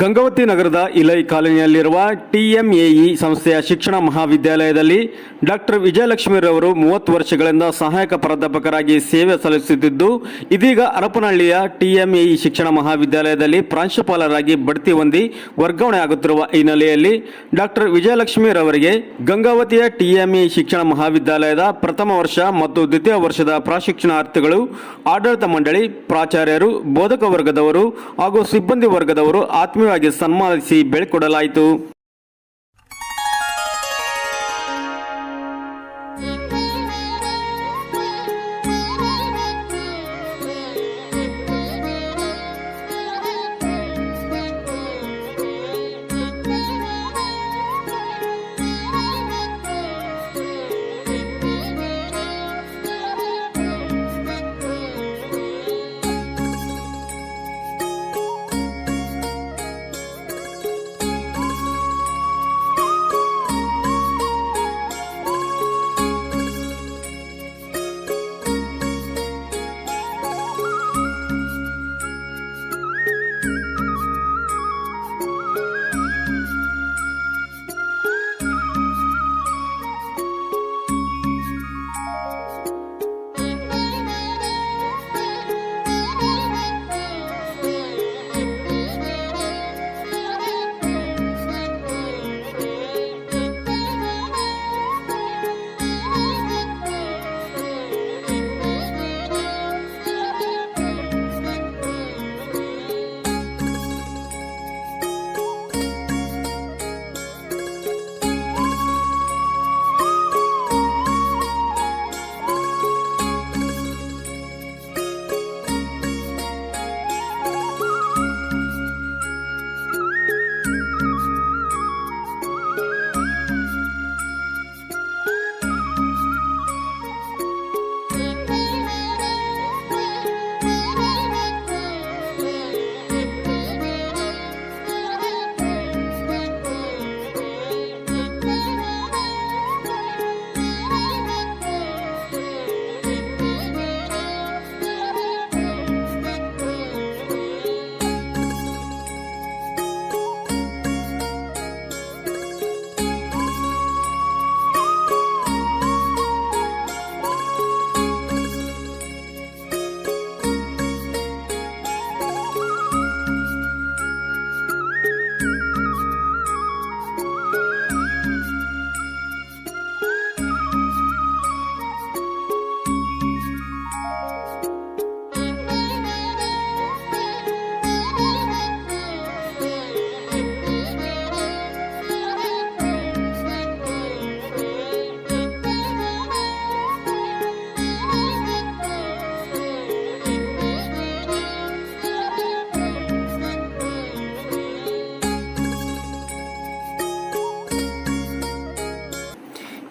ಗಂಗಾವತಿ ನಗರದ ಇಲೈ ಕಾಲೋನಿಯಲ್ಲಿರುವ ಟಿಎಂಎಇ ಸಂಸ್ಥೆಯ ಶಿಕ್ಷಣ ಮಹಾವಿದ್ಯಾಲಯದಲ್ಲಿ ಡಾಕ್ಟರ್ ವಿಜಯಲಕ್ಷ್ಮಿರವರು ಮೂವತ್ತು ವರ್ಷಗಳಿಂದ ಸಹಾಯಕ ಪ್ರಾಧ್ಯಾಪಕರಾಗಿ ಸೇವೆ ಸಲ್ಲಿಸುತ್ತಿದ್ದು, ಇದೀಗ ಹರಪನಹಳ್ಳಿಯ ಟಿಎಂಎಇ ಶಿಕ್ಷಣ ಮಹಾವಿದ್ಯಾಲಯದಲ್ಲಿ ಪ್ರಾಂಶುಪಾಲರಾಗಿ ಬಡ್ತಿ ಹೊಂದಿ ವರ್ಗಾವಣೆ ಆಗುತ್ತಿರುವ ಹಿನ್ನೆಲೆಯಲ್ಲಿ ಡಾಕ್ಟರ್ ವಿಜಯಲಕ್ಷ್ಮಿರವರಿಗೆ ಗಂಗಾವತಿಯ ಟಿಎಂಇ ಶಿಕ್ಷಣ ಮಹಾವಿದ್ಯಾಲಯದ ಪ್ರಥಮ ವರ್ಷ ಮತ್ತು ದ್ವಿತೀಯ ವರ್ಷದ ಪ್ರಾಶಿಕ್ಷಣಾರ್ಥಿಗಳು, ಆಡಳಿತ ಮಂಡಳಿ ಪ್ರಾಚಾರ್ಯರು, ಬೋಧಕ ವರ್ಗದವರು ಹಾಗೂ ಸಿಬ್ಬಂದಿ ವರ್ಗದವರು ಆತ್ಮೀಯವಾಗಿ ಸನ್ಮಾನಿಸಿ ಬೆಳ್ಕೊಡಲಾಯಿತು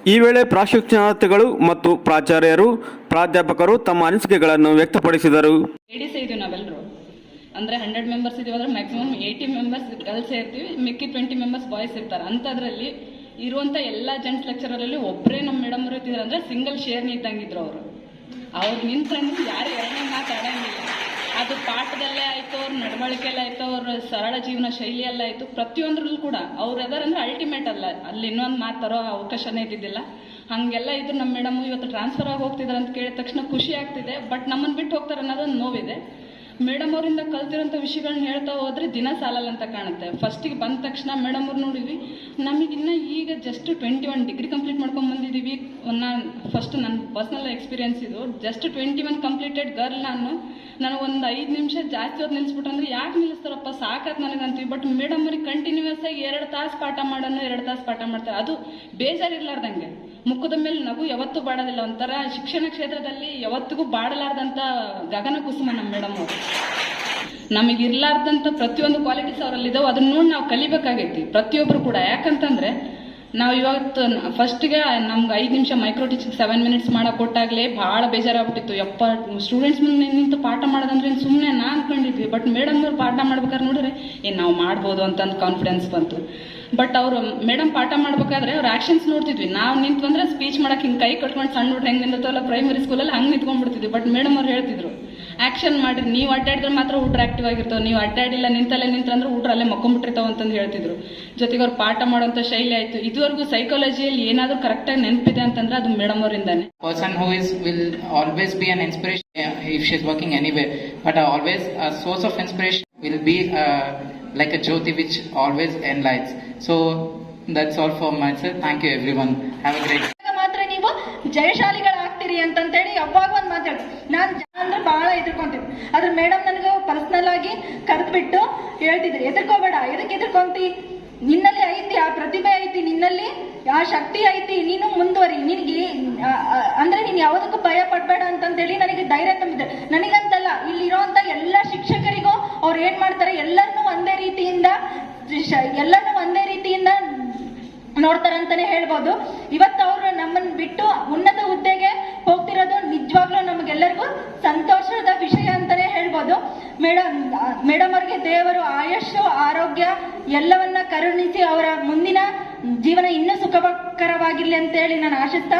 ಈ ವೇಳೆ ಪ್ರಾಶಿಕ್ಷಣಾರ್ಥಿಗಳು ಮತ್ತು ಪ್ರಾಚಾರ್ಯರು, ಪ್ರಾಧ್ಯಾಪಕರು ತಮ್ಮ ಅನಿಸಿಕೆಗಳನ್ನು ವ್ಯಕ್ತಪಡಿಸಿದರು. ಲೇಡೀಸ್ ನಾವೆಲ್ಲರೂ ಅಂದರೆ ಹಂಡ್ರೆಡ್ ಮೆಂಬರ್ಸ್ ಇದೀವಿ ಅಂದ್ರೆ ಮ್ಯಾಕ್ಸಿಮಮ್ ಏಯ್ಟಿ ಮೆಂಬರ್ಸ್ ಗರ್ಲ್ಸ್ ಇರ್ತೀವಿ ಮಿಕ್ಕಿ ಟ್ವೆಂಟಿ ಮೆಂಬರ್ಸ್ ಬಾಯ್ಸ್ ಇರ್ತಾರೆ. ಅಂಥದ್ರಲ್ಲಿ ಇರುವಂಥ ಎಲ್ಲ ಜೆಂಟ್ಸ್ ಲೆಕ್ಚರಲ್ಲಿ ಒಬ್ಬರೇ ನಮ್ಮ ಮೇಡಮ್ ಇರ್ತಿದ್ರು ಅಂದರೆ ಸಿಂಗಲ್ ಶೇರ್ನಿ ಇದ್ದಂಗಿದ್ರು ಅವರು. ಅವ್ರು ನಿಂತು ಯಾರು ಎರಡನೇ ಮಾತಾಡೋಂಗಿಲ್ಲ ಅದು ಪಾಠದಲ್ಲೇ ಆಯಿತು, ಅವ್ರ ನಡವಳಿಕೆಯಲ್ಲೇ ಆಯಿತು, ಅವ್ರ ಸರಳ ಜೀವನ ಶೈಲಿಯಲ್ಲ ಆಯಿತು, ಪ್ರತಿಯೊಂದ್ರಲ್ಲೂ ಕೂಡ ಅವ್ರು ಅದಾರಂದ್ರೆ ಅಲ್ಟಿಮೇಟ್ ಅಲ್ಲ. ಅಲ್ಲಿ ಇನ್ನೊಂದು ಮಾತು ತರೋ ಅವಕಾಶನೇ ಇದ್ದಿದ್ದಿಲ್ಲ. ಹಾಗೆಲ್ಲ ಇದ್ರು ನಮ್ಮ ಮೇಡಮ್ ಇವತ್ತು ಟ್ರಾನ್ಸ್ಫರ್ ಆಗಿ ಹೋಗ್ತಿದ್ದಾರೆ ಅಂತ ಕೇಳಿದ ತಕ್ಷಣ ಖುಷಿ ಆಗ್ತಿದೆ ಬಟ್ ನಮ್ಮನ್ನು ಬಿಟ್ಟು ಹೋಗ್ತಾರೆ ಅನ್ನೋದೊಂದು ನೋವಿದೆ. ಮೇಡಮ್ ಅವರಿಂದ ಕಲ್ತಿರೋಂಥ ವಿಷಯಗಳನ್ನ ಹೇಳ್ತಾ ಹೋದ್ರೆ ದಿನ ಸಾಲಲ್ಲ ಅಂತ ಕಾಣುತ್ತೆ. ಫಸ್ಟಿಗೆ ಬಂದ ತಕ್ಷಣ ಮೇಡಮ್ ಅವ್ರು ನೋಡಿದ್ವಿ ನಮಗಿನ್ನ ಈಗ just twenty one degree complete ಮಾಡ್ಕೊಂಡು ಬಂದಿದ್ದೀವಿ ನಾನು ಫಸ್ಟ್ ನನ್ನ ಪರ್ಸ್ನಲ್ ಎಕ್ಸ್ಪೀರಿಯನ್ಸ್ ಇದು. Just twenty one completed girl ನಾನು ನನಗೊಂದು ಐದು ನಿಮಿಷ ಜಾಸ್ತಿ ಹೊತ್ತು ನಿಲ್ಲಿಸ್ಬಿಟ್ಟು ಅಂದ್ರೆ ಯಾಕೆ ನಿಲ್ಲಿಸ್ತಾರಪ್ಪ ನನಗೆ ನನಗಂತೀವಿ ಬಟ್ ಮೇಡಮ್ ಅವ್ರಿಗೆ ಕಂಟಿನ್ಯೂಸ್ ಆಗಿ ಎರಡು ತಾಸು ಪಾಠ ಮಾಡೋಣ ಎರಡು ತಾಸು ಪಾಠ ಮಾಡ್ತಾರೆ. ಅದು ಬೇಜಾರಿರ್ಲಾರ್ದಂಗೆ ಮುಖದ ಮೇಲೆ ನಗು ಯಾವತ್ತೂ ಬಾಡೋದಿಲ್ಲ. ಒಂಥರ ಶಿಕ್ಷಣ ಕ್ಷೇತ್ರದಲ್ಲಿ ಯಾವತ್ತಿಗೂ ಬಾಡಲಾರ್ದಂಥ ಗಗನ ಕುಸುಮ ನಮ್ಮ ಮೇಡಮ್ ಅವರು. ನಮಗೆ ಇರ್ಲಾರ್ದಂಥ ಪ್ರತಿಯೊಂದು ಕ್ವಾಲಿಟೀಸ್ ಅವರಲ್ಲಿ ಇದಾವೆ ಅದನ್ನ ನೋಡಿ ನಾವು ಕಲಿಬೇಕಾಗೈತಿ. ಪ್ರತಿಯೊಬ್ಬರು ಕೂಡ. ಯಾಕಂತಂದ್ರೆ ನಾವು ಇವತ್ತು ಫಸ್ಟ್ಗೆ ನಮ್ಗೆ ಐದು ನಿಮಿಷ ಮೈಕ್ರೋ ಟೀಚಿಂಗ್ ಸೆವೆನ್ ಮಿನಿಟ್ಸ್ ಮಾಡೋ ಕೊಟ್ಟಾಗಲೇ ಭಾಳ ಬೇಜಾರಾಗ್ಬಿಟ್ಟಿತ್ತು. ಯಪ್ಪ ಸ್ಟೂಡೆಂಟ್ಸ್ ಮುಂದೆ ನಿಂತು ಪಾಠ ಮಾಡೋದಂದ್ರೆ ಸುಮ್ಮನೆ ನಾ ಅಂದ್ಕೊಂಡಿದ್ವಿ ಬಟ್ ಮೇಡಮ್ ಅವ್ರು ಪಾಠ ಮಾಡ್ಬೇಕಾದ್ರೆ ನೋಡಿದ್ರೆ, ಏನು ನಾವು ಮಾಡ್ಬೋದು ಅಂತಂದು ಕಾನ್ಫಿಡೆನ್ಸ್ ಬಂತು. ಬಟ್ ಅವರು ಮೇಡಮ್ ಪಾಠ ಮಾಡ್ಬೇಕಾದ್ರೆ ಅವ್ರ ಆ್ಯಕ್ಷನ್ಸ್ ನೋಡ್ತಿದ್ವಿ. ನಾವು ನಿಂತು ಅಂದ್ರೆ ಸ್ಪೀಚ್ ಮಾಡಕ್ಕೆ ಹಿಂಗೆ ಕೈ ಕಟ್ಕೊಂಡು ಸಣ್ಣ ಹುಡುಗ ಹೆಂಗೆ ನಿಂತಲ್ಲ ಪ್ರೈಮರಿ ಸ್ಕೂಲಲ್ಲಿ ಹಂಗೆ ನಿಂತ್ಕೊಂಡ್ಬಿಡ್ತಿದ್ವಿ. ಬಟ್ ಮೇಡಮ್ ಅವ್ರು ಹೇಳ್ತಿದ್ರು ಆಕ್ಷನ್ ಮಾಡಿ ನೀವು ಅಡ್ಡಾಡಿದ್ರೆ ಮಾತ್ರ ಊಟ್ರ ಆಕ್ಟಿವ್ ಆಗಿರ್ತಾವೆ. ನೀವು ಅಡ್ಡಾಡಿಲ್ಲ ನಿಂತಲ್ಲೇ ನಿಂತಂದ್ರೆ ಊಟ್ರ ಅಲ್ಲೇ ಮಕ್ಕೊಂಬಿಟ್ಟಿರ್ತಾವೆ ಅಂತಂದು ಹೇಳ್ತಿದ್ರು. ಜೊತೆಗೆ ಅವ್ರು ಪಾಠ ಮಾಡುವಂಥ ಶೈಲಿ ಆಯಿತು. ಇದುವರೆಗೂ ಸೈಕಾಲಜಿಯಲ್ಲಿ ಏನಾದರೂ ಕರೆಕ್ಟಾಗಿ ನೆನಪಿದೆ ಅಂತಂದ್ರೆ ಅದು madam ಅವರಿಂದಾನೆ. Person who is will always be an inspiration if she is working anyway but always a source of inspiration will be like a Jyothi which always and always so that's all for my myself. Thank you everyone have a great ಮಾತ್ರ ನೀವು ಜಯಶಾಲಿಗಳಾಗ್ತೀರಿ ಅಂತಂತೇಳಿ ಯಾವಾಗ ಒಂದು ಮಾತಾಡಿ ನಾನು ಅಂದ್ರೆ ಬಹಳ ಎದುರ್ಕೊಂತೀನಿ ಆದ್ರೆ madam ನನಗೆ ಪರ್ಸನಲ್ ಆಗಿ ಕರೆದ್ಬಿಟ್ಟು ಹೇಳ್ತಿದ್ರು, ಹೆದರ್ಕೋಬೇಡ ಎದಕ್ಕೆ ಎದುರ್ಕೊಂತಿ ನಿನ್ನಲ್ಲಿ ಐತಿ, ಆ ಪ್ರತಿಭೆ ಐತಿ ನಿನ್ನಲ್ಲಿ, ಆ ಶಕ್ತಿ ಐತಿ, ನೀನು ಮುಂದುವರಿ, ನಿನಗೆ ಅಂದ್ರೆ ನೀನ್ ಯಾವುದಕ್ಕೂ ಭಯ ಪಡ್ಬೇಡ ಅಂತಂತೇಳಿ ನನಗೆ ಧೈರ್ಯ ತುಂಬಿದೆ. ನನಗಂತಲ್ಲ ಇಲ್ಲಿರೋಂತ ಎಲ್ಲಾ ಶಿಕ್ಷಕರಿಗೂ ಅವ್ರು ಏನ್ ಮಾಡ್ತಾರೆ ಎಲ್ಲರನ್ನೂ ಒಂದೇ ರೀತಿಯಿಂದ ಎಲ್ಲರನ್ನೂ ಒಂದೇ ರೀತಿಯಿಂದ ನೋಡ್ತಾರಂತಾನೆ ಹೇಳ್ಬೋದು. ಇವತ್ತು ಅವರು ನಮ್ಮನ್ನ ಬಿಟ್ಟು ಉನ್ನತ ಹುದ್ದೆಗೆ ಸಂತೋಷದ ವಿಷಯ ಅಂತಾನೆ ಹೇಳ್ಬೋದು. ಮೇಡಮ್ ಮೇಡಮ್ ಅವ್ರಿಗೆ ದೇವರು ಆಯಸ್ಸು, ಆರೋಗ್ಯ ಎಲ್ಲವನ್ನ ಕರುಣಿಸಿ ಅವರ ಮುಂದಿನ ಜೀವನ ಇನ್ನೂ ಸುಖಕರವಾಗಿರ್ಲಿ ಅಂತ ಹೇಳಿ ನಾನು ಆಶಿಸ್ತಾ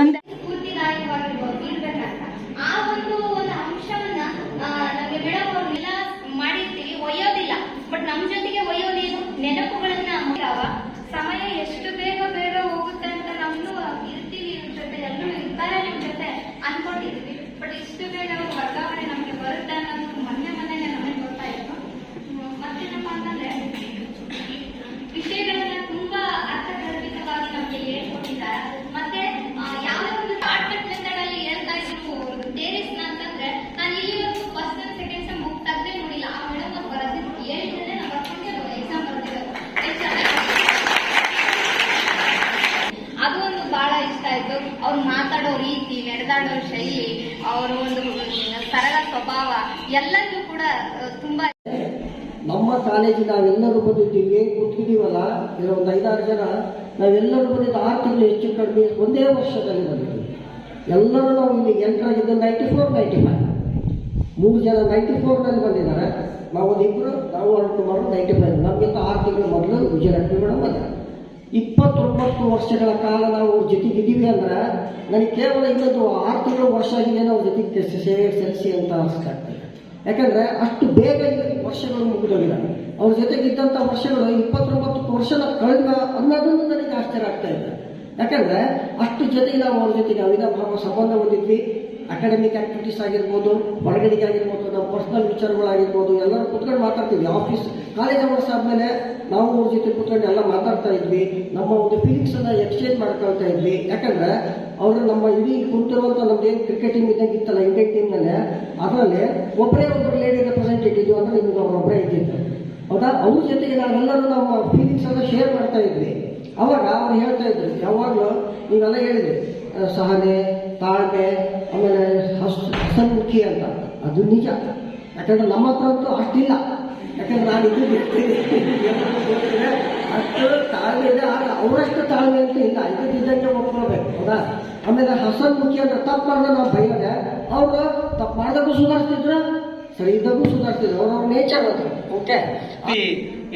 ಒಂದು ಸ್ಫೂರ್ತಿದಾಯಕವಾಗಿರ್ಬೋದು ಇರ್ಬೇಕಂತ ಆ ಒಂದು ಒಂದು ಅಂಶವನ್ನ ಆ, ನಮ್ಗೆ ಮೇಡಮ್ ಅವ್ರು ಎಲ್ಲ ಮಾಡಿರ್ತೀವಿ ಒಯ್ಯೋದಿಲ್ಲ ಬಟ್ ನಮ್ ಜೊತೆಗೆ ಒಯ್ಯೋದೇನು ನೆನಪುಗಳನ್ನ ಅವ ಸಮಯ ಎಷ್ಟು ಬೇಗ ಬೇಗ ಹೋಗುತ್ತೆ ಅಂತ ನಮ್ದು ಇರ್ತೀವಿ ಇವ್ರ ಜೊತೆ ಎಲ್ಲರೂ ಇರ್ತಾರೆ ನಿಮ್ ಜೊತೆ ಅನ್ಕೊಂಡಿದೀವಿ ಬಟ್ ಇಷ್ಟು ಬೇಗ ವರ್ಗಾವಣೆ ನಮ್ಗೆ ಬರುತ್ತೆ ಅನ್ನೋದು ಮೊನ್ನೆ ಮೊನ್ನೆ ನಮಗೆ ಗೊತ್ತಾಯ್ತು ಹ್ಮ್, ಮತ್ತೇನಪ್ಪ ಅಂತಂದ್ರೆ ವಿಷಯಗಳನ್ನ ತುಂಬಾ ಅರ್ಥಗರ್ಭಿತವಾಗಿ ನಮಗೆ ಹೇಳ್ಕೊಟ್ಟಿದ್ದಾರೆ ಮತ್ತೆ ಆ, ಯಾವುದೇ ಒಂದು ಶಾರ್ಟ್ಕಟ್ ಮೆಥಡ್ ಅಲ್ಲಿ ಹೇಳ್ತಾ ಇದ್ರು ಥೇರೀಸ್ ಅಂತಂದ್ರೆ ನಾನು ಇಲ್ಲಿವರೆಗೂ first and second sem book ತೆಗ್ದೇ ನೋಡಿಲ್ಲ ಆ ಮೇಡಮ್ ಅವ್ರು ಬರೋದಿದ್ದು ಹೇಳಿದ್ರೆ ನಾನು ಬರ್ಕೊಂಡು ಎಕ್ಸಾಮ್ ಬರ್ತಿರೋದು ಎಷ್ಟ್ ಚೆನ್ನಾಗಿ ಅದು ಒಂದು ಬಹಳ ಇಷ್ಟ ಆಯ್ತು ಅವ್ರು ಮಾತಾಡೋ ರೀತಿ ನಡೆದಾಡೋ ಶೈಲಿ ಅವರ ಒಂದು ಸ್ವಭಾವ ಎಲ್ಲದೂ ಕೂಡ ತುಂಬಾ ನಮ್ಮ ಕಾಲೇಜಿನ ನಾವೆಲ್ಲರೂ ಬಂದಿದ್ದೀವಿ ಕೂತಿದ್ದೀವಲ್ಲ, ಇರೋ ಒಂದು ಐದಾರು ಜನ, ನಾವೆಲ್ಲರೂ ಬಂದಿದ್ದು ಆರು ತಿಂಗಳು ಹೆಚ್ಚು ಕಡಿಮೆ, ಒಂದೇ ವರ್ಷದಲ್ಲಿ ಬಂದಿದ್ದೀವಿ. ಎಲ್ಲರೂ ನಾವು ಇಲ್ಲಿ ಎಂಟ್ರಾಗಿದ್ದು ನೈಂಟಿ ಫೋರ್ ನೈಂಟಿ ಫೈವ್ ಮೂರು ಜನ ನೈಂಟಿ ಫೋರ್ನಲ್ಲಿ ಬಂದಿದ್ದಾರೆ. ನಾವು ಒಂದಿಬ್ಬರು ನಾವು ಅಲ್ಟು ಮಾಡೋದು ನೈಂಟಿ ಫೈವ್ ನಮಗಿಂತ ಆರು ತಿಂಗಳು ಮೊದಲು ವಿಜಯಲಕ್ಷ್ಮಿ ಮೇಡಮ್ ಬಂದ ಇಪ್ಪತ್ತೊಂಬತ್ತು ವರ್ಷಗಳ ಕಾಲ ನಾವು ಅವ್ರ ಜೊತೆಗಿದ್ದೀವಿ ಅಂದ್ರೆ ನನಗೆ ಕೇವಲ ಇನ್ನೊಂದು ಆರು ತಿಂಗಳು ವರ್ಷ ಆಗಿದೆ ಅವ್ರ ಜೊತೆಗೆ ಸೇವೆ ಸಲ್ಲಿಸಿ ಅಂತ ಅನಿಸ್ತಾಗ್ತದೆ ಯಾಕಂದ್ರೆ ಅಷ್ಟು ಬೇಗ ವರ್ಷಗಳು ಮುಗಿದೋಗಿಲ್ಲ ಅವ್ರ ಜೊತೆಗಿದ್ದಂಥ ವರ್ಷಗಳು ಇಪ್ಪತ್ತೊಂಬತ್ತು ವರ್ಷದ ಕಳೆದ ಅನ್ನೋದನ್ನು ನನಗೆ ಆಶ್ಚರ್ಯ ಆಗ್ತಾ ಇದೆ. ಯಾಕಂದ್ರೆ ಅಷ್ಟು ಜೊತೆಗೆ ನಾವು ಅವ್ರ ಜೊತೆಗೆ ಅವಿನಾಭಾವ ಸಂಬಂಧ ಹೊಂದಿದ್ವಿ. ಅಕಾಡೆಮಿಕ್ ಆಕ್ಟಿವಿಟೀಸ್ ಆಗಿರ್ಬೋದು, ಹೊರಗಡೆಗೆ ಆಗಿರ್ಬೋದು, ನಮ್ಮ ಪರ್ಸನಲ್ ವಿಚಾರಗಳಾಗಿರ್ಬೋದು, ಎಲ್ಲರೂ ಕುತ್ಕೊಂಡು ಮಾತಾಡ್ತೀವಿ. ಆಫೀಸ್ ಕಾಲೇಜ್ ಅವರ್ಸ್ ಆದಮೇಲೆ ನಾವು ಅವ್ರ ಜೊತೆ ಕುತ್ಕೊಂಡು ಎಲ್ಲ ಮಾತಾಡ್ತಾ ಇದ್ವಿ. ನಮ್ಮ ಒಂದು ಫೀಲಿಂಗ್ಸ್ ಅನ್ನ ಎಕ್ಸ್ಚೇಂಜ್ ಮಾಡ್ಕೊಳ್ತಾ ಇದ್ವಿ. ಯಾಕಂದ್ರೆ ಅವರು ನಮ್ಮ ಇಡೀ ಕುಂತಿರುವಂತ ನಮ್ದು ಏನು ಕ್ರಿಕೆಟ್ ಟೀಮ್ ಇದ್ದಂಗೆ ಇತ್ತಲ್ಲ ಇಂಡಿಯನ್ ಟೀಮ್ನಲ್ಲಿ ಅದರಲ್ಲಿ ಒಬ್ಬರೇ ಒಬ್ಬರು ಲೇಡಿ ರೆಪ್ರೆಸೆಂಟೇಟಿವ್ ಅಂದ್ರೆ ನಿಮ್ಗೆ ಒಬ್ಬರೇ ಇದ್ದಿದ್ದು. ಹೌದಾ? ಅವ್ರ ಜೊತೆಗೆ ನಾವೆಲ್ಲರೂ ನಮ್ಮ ಫೀಲಿಂಗ್ಸ್ ಅನ್ನ ಶೇರ್ ಮಾಡ್ತಾ ಇದ್ವಿ. ಅವಾಗ ಅವ್ರು ಹೇಳ್ತಾ ಇದ್ರು, ಯಾವಾಗಲೂ ನೀವೆಲ್ಲ ಹೇಳಿದ್ರಿ ಸಹನೆ ತಾಳ್ಮೆ, ಆಮೇಲೆ ಹಸ್ ಹಸನ್ಮುಖಿ ಅಂತ. ಅದು ನಿಜ. ಯಾಕಂದ್ರೆ ನಮ್ಮ ಹತ್ರ ಅಂತೂ ಅಷ್ಟಿಲ್ಲ. ಯಾಕಂದ್ರೆ ನಾನು ಇದು ಬಿಡ್ತೀನಿ. ಅಷ್ಟು ತಾಳ್ಮೆ ಇದೆ. ಆದ್ರೆ ಅವರಷ್ಟು ತಾಳ್ಮೆ ಅಂತ ಇಲ್ಲ. ಇದಕ್ಕಿದ್ದಂಗೆ ಒಪ್ಕೊಳ್ಬೇಕು, ಹೌದಾ? ಆಮೇಲೆ ಹಸನ್ಮುಖಿ ಅಂತ ತಪ್ಪು ಮಾಡಿದ್ರೆ ನಾವು ಬೈಯೋದೆ. ಅವರು ತಪ್ಪು ಮಾಡಿದಾಗೂ ಸುಧಾರಿಸ್ತಿದ್ರು, ಸರಿ ಇದ್ದಾಗೂ ಸುಧಾರಿಸ್ತಿದ್ರು. ಅವ್ರವ್ರ ನೇಚರ್ ಅದು. ಓಕೆ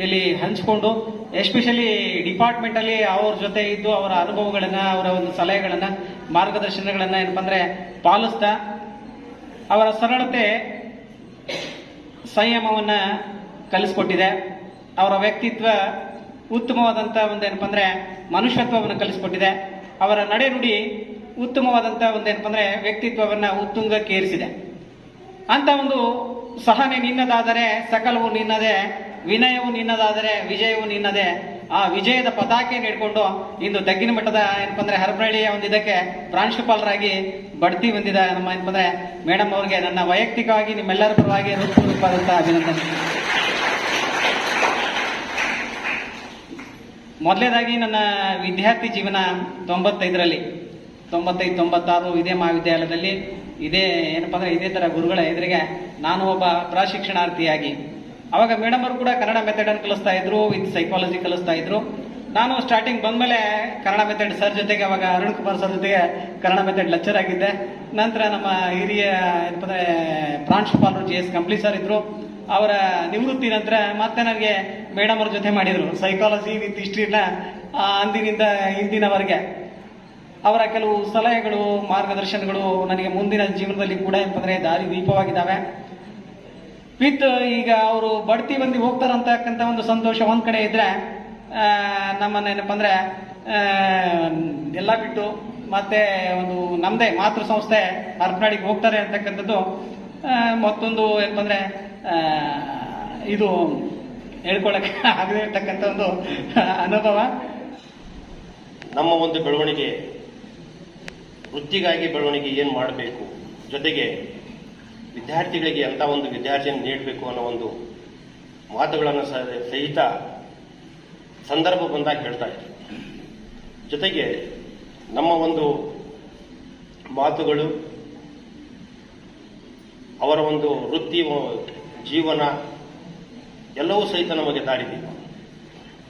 ಇಲ್ಲಿ ಹಂಚಿಕೊಂಡು ಎಸ್ಪೆಷಲಿ ಡಿಪಾರ್ಟ್ಮೆಂಟ್ ಅಲ್ಲಿ ಅವ್ರ ಜೊತೆ ಇದ್ದು ಅವರ ಅನುಭವಗಳನ್ನು, ಅವರ ಒಂದು ಸಲಹೆಗಳನ್ನು, ಮಾರ್ಗದರ್ಶನಗಳನ್ನು ಏನಪ್ಪ ಅಂದ್ರೆ ಪಾಲಿಸ್ತಾ, ಅವರ ಸರಳತೆ ಸಂಯಮವನ್ನು ಕಲಿಸ್ಕೊಟ್ಟಿದೆ. ಅವರ ವ್ಯಕ್ತಿತ್ವ ಉತ್ತಮವಾದಂಥ ಒಂದು ಏನಪ್ಪ ಅಂದ್ರೆ ಮನುಷ್ಯತ್ವವನ್ನು ಕಲಿಸ್ಕೊಟ್ಟಿದೆ. ಅವರ ನಡೆ ನುಡಿ ಉತ್ತಮವಾದಂಥ ಒಂದು ಏನಪ್ಪ ಅಂದ್ರೆ ವ್ಯಕ್ತಿತ್ವವನ್ನ ಉತ್ತುಂಗಕ್ಕೇರಿಸಿದೆ. ಅಂತ ಒಂದು ಸಹನೆ ನಿನ್ನದಾದರೆ ಸಕಲವು ನಿನ್ನದೇ. ವಿನಯವು ನಿನ್ನದಾದರೆ ವಿಜಯವು ನಿನ್ನದೇ. ಆ ವಿಜಯದ ಪತಾಕೆಯನ್ನು ನೀಡಿಕೊಂಡು ಇಂದು ತಗ್ಗಿನ ಮಟ್ಟದ ಏನಪ್ಪ ಅಂದ್ರೆ ಹರಪನಹಳ್ಳಿಯ ಒಂದು ಇದಕ್ಕೆ ಪ್ರಾಂಶುಪಾಲರಾಗಿ ಬಡ್ತಿ ಹೊಂದಿದ ನಮ್ಮ ಏನಪ್ಪ ಅಂದ್ರೆ ಮೇಡಮ್ ಅವರಿಗೆ ನನ್ನ ವೈಯಕ್ತಿಕವಾಗಿ ನಿಮ್ಮೆಲ್ಲರ ಪರವಾಗಿ ಹೃತ್ಪೂರ್ವಕವಾದಂತಹ ಅಭಿನಂದನೆ. ಮೊದಲನೇದಾಗಿ ನನ್ನ ವಿದ್ಯಾರ್ಥಿ ಜೀವನ ತೊಂಬತ್ತೈದರಲ್ಲಿ. ತೊಂಬತ್ತೈದು, ತೊಂಬತ್ತಾರು ಇದೇ ಮಹಾವಿದ್ಯಾಲಯದಲ್ಲಿ. ಇದೇ ಏನಪ್ಪ ಅಂದ್ರೆ ಇದೇ ತರ ಗುರುಗಳ ಎದುರಿಗೆ ನಾನು ಒಬ್ಬ ಪ್ರಶಿಕ್ಷಣಾರ್ಥಿಯಾಗಿ ಅವಾಗ ಮೇಡಮ್ ಅವರು ಕೂಡ ಕನ್ನಡ ಮೆಥಡ್ ಅನ್ನು ಕಲಿಸ್ತಾ ಇದ್ರು ವಿತ್ ಸೈಕಾಲಜಿ ಕಲಿಸ್ತಾ ಇದ್ರು. ನಾನು ಸ್ಟಾರ್ಟಿಂಗ್ ಬಂದ್ಮೇಲೆ ಕನ್ನಡ ಮೆಥಡ್ ಸರ್ ಜೊತೆಗೆ ಅವಾಗ ಅರುಣ್ ಕುಮಾರ್ ಸರ್ ಜೊತೆಗೆ ಕನ್ನಡ ಮೆಥಡ್ ಲೆಕ್ಚರ್ ಆಗಿದ್ದೆ. ನಂತರ ನಮ್ಮ ಹಿರಿಯ ಏನಪ್ಪ ಪ್ರಾಂಶುಪಾಲರು ಜಿ ಎಸ್ ಕಂಪ್ಲಿ ಸರ್ ಇದ್ರು. ಅವರ ನಿವೃತ್ತಿ ನಂತರ ಮತ್ತೆ ನನಗೆ ಮೇಡಮ್ ಅವ್ರ ಜೊತೆ ಮಾಡಿದ್ರು. ಸೈಕಾಲಜಿ ವಿತ್ ಹಿಸ್ಟ್ರಿನ ಅಂದಿನಿಂದ ಇಂದಿನವರೆಗೆ ಅವರ ಕೆಲವು ಸಲಹೆಗಳು, ಮಾರ್ಗದರ್ಶನಗಳು ನನಗೆ ಮುಂದಿನ ಜೀವನದಲ್ಲಿ ಕೂಡ ಏನಂತಂದ್ರೆ ದಾರಿ ದೀಪವಾಗಿದ್ದಾವೆ. ವಿತ್ ಈಗ ಅವರು ಬಡ್ತಿ ಬಂದು ಹೋಗ್ತಾರಂತಕ್ಕಂಥ ಒಂದು ಸಂತೋಷ ಒಂದ್ ಕಡೆ ಇದ್ರೆ ನಮ್ಮನ್ನೇನಪ್ಪ ನಮ್ಮನ್ನ ಏನಪ್ಪಂದ್ರೆ ಎಲ್ಲ ಬಿಟ್ಟು ಮತ್ತೆ ಒಂದು ನಮ್ಮದೇ ಮಾತೃ ಸಂಸ್ಥೆ ಅರ್ಪನಾಡಿಗೆ ಹೋಗ್ತಾರೆ ಅಂತಕ್ಕಂಥದ್ದು ಮತ್ತೊಂದು ಏನಪ್ಪ ಅಂದರೆ ಇದು ಹೇಳ್ಕೊಳಕ್ಕೆ ಆಗದೇ ಇರ್ತಕ್ಕಂಥ ಒಂದು ಅನುಭವ. ನಮ್ಮ ಒಂದು ಬೆಳವಣಿಗೆ, ವೃತ್ತಿಗಾಗಿ ಬೆಳವಣಿಗೆ ಏನು ಮಾಡಬೇಕು? ಜೊತೆಗೆ ವಿದ್ಯಾರ್ಥಿಗಳಿಗೆ ಎಂಥ ಒಂದು ವಿದ್ಯಾರ್ಥಿಯನ್ನು ನೀಡಬೇಕು ಅನ್ನೋ ಒಂದು ಮಾತುಗಳನ್ನು ಸಹಿತ ಸಂದರ್ಭ ಬಂದಾಗ ಹೇಳ್ತಾ ಇದ್ದರು ಜೊತೆಗೆ ನಮ್ಮ ಒಂದು ಮಾತುಗಳು, ಅವರ ಒಂದು ವೃತ್ತಿ ಜೀವನ ಎಲ್ಲವೂ ಸಹಿತ ನಮಗೆ ದಾರಿದೀಪ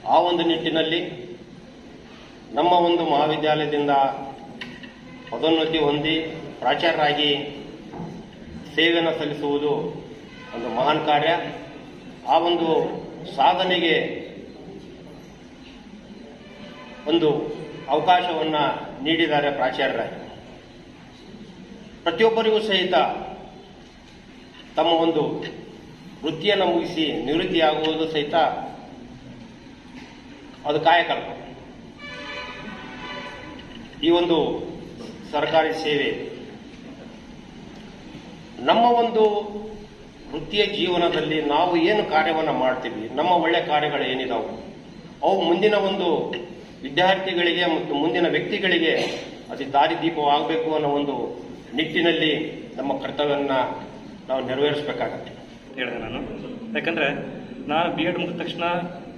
ಆ ಒಂದು ನಿಟ್ಟಿನಲ್ಲಿ ನಮ್ಮ ಒಂದು ಮಹಾವಿದ್ಯಾಲಯದಿಂದ ಪದೋನ್ನತಿ ಹೊಂದಿ ಪ್ರಾಚಾರ್ಯರಾಗಿ ಸೇವೆಯನ್ನು ಸಲ್ಲಿಸುವುದು ಒಂದು ಮಹಾನ್ ಕಾರ್ಯ. ಆ ಒಂದು ಸಾಧನೆಗೆ ಒಂದು ಅವಕಾಶವನ್ನು ನೀಡಿದ್ದಾರೆ ಪ್ರಾಚಾರ್ಯರ. ಪ್ರತಿಯೊಬ್ಬರಿಗೂ ಸಹಿತ ತಮ್ಮ ಒಂದು ವೃತ್ತಿಯನ್ನು ಮುಗಿಸಿ ನಿವೃತ್ತಿಯಾಗುವುದು ಸಹಿತ ಅದು ಕಾಯಕಲ್ಪ. ಈ ಒಂದು ಸರ್ಕಾರಿ ಸೇವೆ ನಮ್ಮ ಒಂದು ವೃತ್ತಿಯ ಜೀವನದಲ್ಲಿ ನಾವು ಏನು ಕಾರ್ಯವನ್ನು ಮಾಡ್ತೀವಿ, ನಮ್ಮ ಒಳ್ಳೆ ಕಾರ್ಯಗಳು ಏನಿದಾವು, ಅವು ಮುಂದಿನ ಒಂದು ವಿದ್ಯಾರ್ಥಿಗಳಿಗೆ ಮತ್ತು ಮುಂದಿನ ವ್ಯಕ್ತಿಗಳಿಗೆ ಅದು ದಾರಿದೀಪವಾಗಬೇಕು ಅನ್ನೋ ಒಂದು ನಿಟ್ಟಿನಲ್ಲಿ ನಮ್ಮ ಕರ್ತವ್ಯವನ್ನ ನಾವು ನೆರವೇರಿಸಬೇಕಾಗತ್ತೆ. ಹೇಳಿದೆ ನಾನು. ಯಾಕಂದ್ರೆ ನಾನು ಬಿ ಎಡ್ ಮುಗಿದ ತಕ್ಷಣ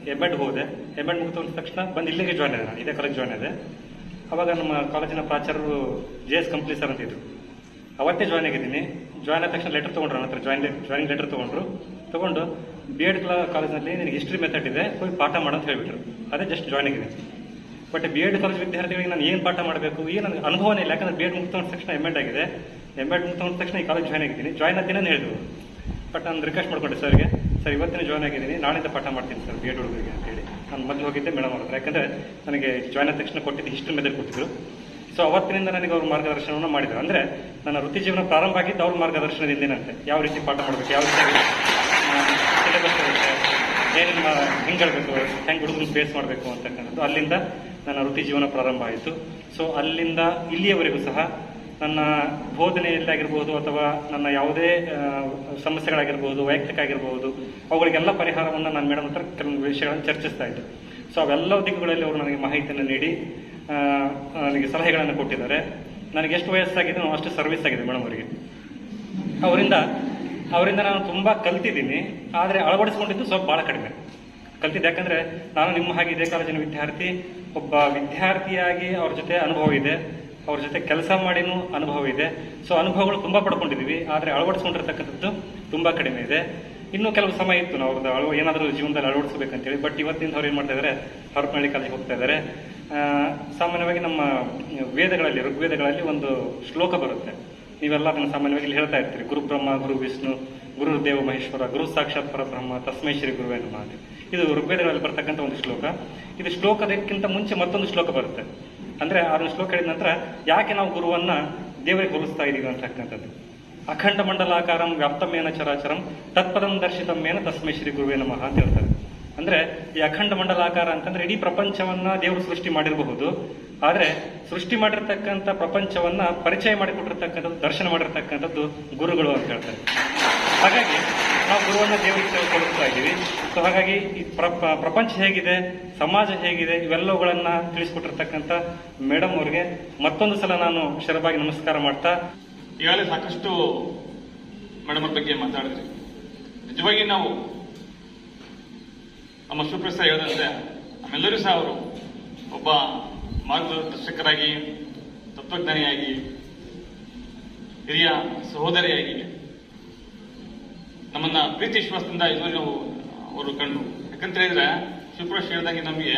ಎಂ ಎಡ್ ಹೋದೆ. ಎಂ ಎಡ್ ಮುಗಿದ ತಕ್ಷಣ ಬಂದು ಇಲ್ಲಿಗೆ ಜಾಯ್ನ್ ಆಗಿದೆ ನಾನು. ಇದೇ ಕಾಲೇಜ್ ಜಾಯ್ನ್ ಆದೆ. ಅವಾಗ ನಮ್ಮ ಕಾಲೇಜಿನ ಪ್ರಾಚಾರ್ಯರು ಜೆ ಎಸ್ ಕಂಪ್ಲಿ ಸರ್ ಅಂತಿದ್ರು. ಅವತ್ತೇ ಜಾಯ್ನ್ ಆಗಿದ್ದೀನಿ. ಜಾಯ್ನ್ ಆದ ತಕ್ಷಣ ಲೆಟರ್ ತೊಗೊಂಡ್ರು ನನ್ನ ಹತ್ರ ಜಾಯ್ನ್ ಜಾಯ್ನಿಂಗ್ ಲೆಟರ್ ತೊಗೊಂಡ್ರು. ತೊಗೊಂಡು ಬಿ ಎಡ್ ಕಾಲೇಜ್ನಲ್ಲಿ ನಿನಗೆ ಹಿಸ್ಟ್ರಿ ಮೆಥಡ್ ಇದೆ ಹೋಗಿ ಪಾಠ ಮಾಡು ಅಂತ ಹೇಳಿಬಿಟ್ರು. ಅದೇ ಜಸ್ಟ್ ಜಾಯ್ನ್ ಆಗಿದ್ದೀನಿ. ಬಟ್ ಬಿ ಎಡ್ ಕಾಲೇಜ್ ವಿದ್ಯಾರ್ಥಿಗಳಿಗೆ ನಾನು ಏನು ಪಾಠ ಮಾಡಬೇಕು? ಏನು ನನಗೆ ಅನುಭವನೇ ಇಲ್ಲ, ಯಾಕಂದ್ರೆ ಬಿ ಎಡ್ ಮುಗಿದ ತಕ್ಷಣ ಎಂ ಎಡ್ ಆಗಿದೆ. ಎಂ ಎಡ್ ಮುಗಿದ ತಕ್ಷಣ ಈ ಕಾಲೇಜ್ ಜಾಯ್ನ್ ಆಗಿದ್ದೀನಿ. ಜಾಯ್ನ್ ಆದ ಹೇಳಿದ್ರು ಬಟ್ ನಾನು ರಿಕ್ವೆಸ್ಟ್ ಮಾಡ್ಕೊಂಡೆ ಸರ್ಗೆ ಸರ್ ಇವತ್ತಿನ ಜಾಯ್ನ್ ಆಗಿದ್ದೀನಿ. ನಾಳೆಯಿಂದ ಪಾಠ ಮಾಡ್ತೀನಿ ಸರ್ ಬಿ ಎಡ್ ಹುಡುಗರಿಗೆ ಅಂತೇಳಿ ನಾನು ಮೊದಲು ಹೋಗಿದ್ದೆ ಮೇಡಮ್ ಅವ್ರ ಯಾಕಂದರೆ ನನಗೆ ಜಾಯ್ನ್ ಆದ ತಕ್ಷಣ ಕೊಟ್ಟಿದ್ದು ಹಿಸ್ಟ್ರಿ ಮೆಥಡ್ ಕೊಟ್ಟಿದ್ರು. ಸೊ ಅವತ್ತಿನಿಂದ ನನಗೆ ಅವ್ರ ಮಾರ್ಗದರ್ಶನವನ್ನು ಮಾಡಿದ್ರು. ಅಂದರೆ ನನ್ನ ವೃತ್ತಿ ಜೀವನ ಪ್ರಾರಂಭ ಆಗಿದ್ದು ಅವ್ರ ಮಾರ್ಗದರ್ಶನದಿಂದೇನಂತೆ. ಯಾವ ರೀತಿ ಪಾಠ ಮಾಡಬೇಕು, ಯಾವ ರೀತಿ ಏನೇನು ಹೆಂಗೆ ಹೇಳಬೇಕು ಹೆಂಗೆ ಹುಡುಗರು ಫೇಸ್ ಮಾಡಬೇಕು ಅಂತಕ್ಕಂಥದ್ದು ಅಲ್ಲಿಂದ ನನ್ನ ವೃತ್ತಿ ಜೀವನ ಪ್ರಾರಂಭ ಆಯಿತು. ಸೊ ಅಲ್ಲಿಂದ ಇಲ್ಲಿಯವರೆಗೂ ಸಹ ನನ್ನ ಬೋಧನೆಯಲ್ಲಾಗಿರ್ಬೋದು ಅಥವಾ ನನ್ನ ಯಾವುದೇ ಸಮಸ್ಯೆಗಳಾಗಿರ್ಬೋದು ವೈಯಕ್ತಿಕ ಆಗಿರ್ಬೋದು ಅವುಗಳಿಗೆಲ್ಲ ಪರಿಹಾರವನ್ನು ನಾನು ಮೇಡಮ್ ಹತ್ರ ಕೆಲವೊಂದು ವಿಷಯಗಳನ್ನು ಚರ್ಚಿಸ್ತಾ ಇದ್ದೆ. ಸೊ ಅವೆಲ್ಲ ದಿಕ್ಕುಗಳಲ್ಲಿ ಅವರು ನನಗೆ ಮಾಹಿತಿಯನ್ನು ನೀಡಿ ನನಗೆ ಸಲಹೆಗಳನ್ನು ಕೊಟ್ಟಿದ್ದಾರೆ. ನನಗೆ ಎಷ್ಟು ವಯಸ್ಸಾಗಿದೆ ಅಷ್ಟು ಸರ್ವಿಸ್ ಆಗಿದೆ ಮೇಡಮ್ ಅವರಿಗೆ. ಅವರಿಂದ ಅವರಿಂದ ನಾನು ತುಂಬ ಕಲ್ತಿದ್ದೀನಿ, ಆದರೆ ಅಳವಡಿಸ್ಕೊಂಡಿದ್ದು ಸ್ವಲ್ಪ ಭಾಳ ಕಡಿಮೆ. ಕಲ್ತಿದ್ದೆ ಯಾಕಂದರೆ ನಾನು ನಿಮ್ಮ ಹಾಗೆ ಇದೇ ಕಾಲೇಜಿನ ವಿದ್ಯಾರ್ಥಿ, ಒಬ್ಬ ವಿದ್ಯಾರ್ಥಿಯಾಗಿ ಅವ್ರ ಜೊತೆ ಅನುಭವ ಇದೆ, ಅವ್ರ ಜೊತೆ ಕೆಲಸ ಮಾಡಿನೂ ಅನುಭವ ಇದೆ. ಸೊ ಅನುಭವಗಳು ತುಂಬ ಪಡ್ಕೊಂಡಿದ್ದೀವಿ, ಆದರೆ ಅಳವಡಿಸ್ಕೊಂಡಿರ್ತಕ್ಕಂಥದ್ದು ತುಂಬ ಕಡಿಮೆ ಇದೆ. ಇನ್ನೂ ಕೆಲವು ಸಮಯ ಇತ್ತು ನಾವು ಅಳವ ಏನಾದರೂ ಜೀವನದಲ್ಲಿ ಅಳವಡಿಸಬೇಕಂತೇಳಿ ಬಟ್ ಇವತ್ತಿನ ಅವ್ರು ಏನು ಮಾಡ್ತಾ ಇದ್ದಾರೆ ಹರಪನಹಳ್ಳಿ ಕಾಲೇಜ್ ಹೋಗ್ತಾ ಇದ್ದಾರೆ ಸಾಮಾನ್ಯವಾಗಿ ನಮ್ಮ ವೇದಗಳಲ್ಲಿ, ಋಗ್ವೇದಗಳಲ್ಲಿ ಒಂದು ಶ್ಲೋಕ ಬರುತ್ತೆ. ನೀವೆಲ್ಲ ಅದನ್ನು ಸಾಮಾನ್ಯವಾಗಿ ಇಲ್ಲಿ ಹೇಳ್ತಾ ಇರ್ತೀರಿ. ಗುರು ಬ್ರಹ್ಮ, ಗುರು ವಿಷ್ಣು, ಗುರು ದೇವ ಮಹೇಶ್ವರ, ಗುರು ಸಾಕ್ಷಾತ್ ಪರಬ್ರಹ್ಮ, ತಸ್ಮೈ ಶ್ರೀ ಗುರುವೇ ನಮಃ. ಇದು ಋಗ್ವೇದಗಳಲ್ಲಿ ಬರ್ತಕ್ಕಂಥ ಒಂದು ಶ್ಲೋಕ. ಇದು ಶ್ಲೋಕದಕ್ಕಿಂತ ಮುಂಚೆ ಮತ್ತೊಂದು ಶ್ಲೋಕ ಬರುತ್ತೆ. ಅಂದ್ರೆ ಆ ಶ್ಲೋಕ ಹೇಳಿದ ನಂತರ ಯಾಕೆ ನಾವು ಗುರುವನ್ನ ದೇವರಿಗೆ ಹೋಲಿಸ್ತಾ ಇದೀವಿ ಅಂತಕ್ಕಂಥದ್ದು. ಅಖಂಡ ಮಂಡಲಾಕಾರಂ ವ್ಯಾಪ್ತಮೇನ ಚರಾಚರಂ, ತತ್ಪದಂ ದರ್ಶಿತಮೇನ ತಸ್ಮೈ ಶ್ರೀ ಗುರುವೇ ನಮಃ ಅಂತ ಹೇಳ್ತಾರೆ. ಅಂದ್ರೆ ಈ ಅಖಂಡ ಮಂಡಲಾಕಾರ ಅಂತಂದ್ರೆ ಇಡೀ ಪ್ರಪಂಚವನ್ನ ದೇವರು ಸೃಷ್ಟಿ ಮಾಡಿರಬಹುದು. ಆದ್ರೆ ಸೃಷ್ಟಿ ಮಾಡಿರ್ತಕ್ಕಂಥ ಪ್ರಪಂಚವನ್ನ ಪರಿಚಯ ಮಾಡಿಕೊಟ್ಟಿರ್ತಕ್ಕಂಥದ್ದು, ದರ್ಶನ ಮಾಡಿರ್ತಕ್ಕಂಥದ್ದು ಗುರುಗಳು ಅಂತ ಹೇಳ್ತಾರೆ. ಹಾಗಾಗಿ ನಾವು ಗುರುವನ್ನ ದೇವರಿಗೆ ತೆಗೆದುಕೊಳ್ಳುತ್ತಾ ಇದ್ದೀವಿ. ಸೊ ಹಾಗಾಗಿ ಈ ಪ್ರ- ಪ್ರಪಂಚ ಹೇಗಿದೆ, ಸಮಾಜ ಹೇಗಿದೆ, ಇವೆಲ್ಲವುಗಳನ್ನ ತಿಳಿಸ್ಕೊಟ್ಟಿರ್ತಕ್ಕಂಥ ಮೇಡಮ್ ಅವರಿಗೆ ಮತ್ತೊಂದು ಸಲ ನಾನು ಶರಬಾಗಿ ನಮಸ್ಕಾರ ಮಾಡ್ತಾ ಈಗಾಗಲೇ ಸಾಕಷ್ಟು ಮೇಡಮ್ ಬಗ್ಗೆ ಮಾತಾಡಿದ್ರಿ. ನಿಜವಾಗಿ ನಾವು ನಮ್ಮ ಶಿವಪ್ರಸ ಹೇಳಿದಂತೆ ನಮ್ಮೆಲ್ಲರೂ ಸಹ ಅವರು ಒಬ್ಬ ಮಾರ್ಗದರ್ಶಕರಾಗಿ, ತತ್ವಜ್ಞಾನಿಯಾಗಿ, ಹಿರಿಯ ಸಹೋದರಿಯಾಗಿ ನಮ್ಮನ್ನ ಪ್ರೀತಿ ವಿಶ್ವಾಸದಿಂದ ಇದುವರೆಗೂ ಅವರು ಕಂಡು. ಯಾಕಂತ ಹೇಳಿದ್ರೆ ಸುಪ್ರಶ್ ಹೇಳ್ದಂಗೆ ನಮಗೆ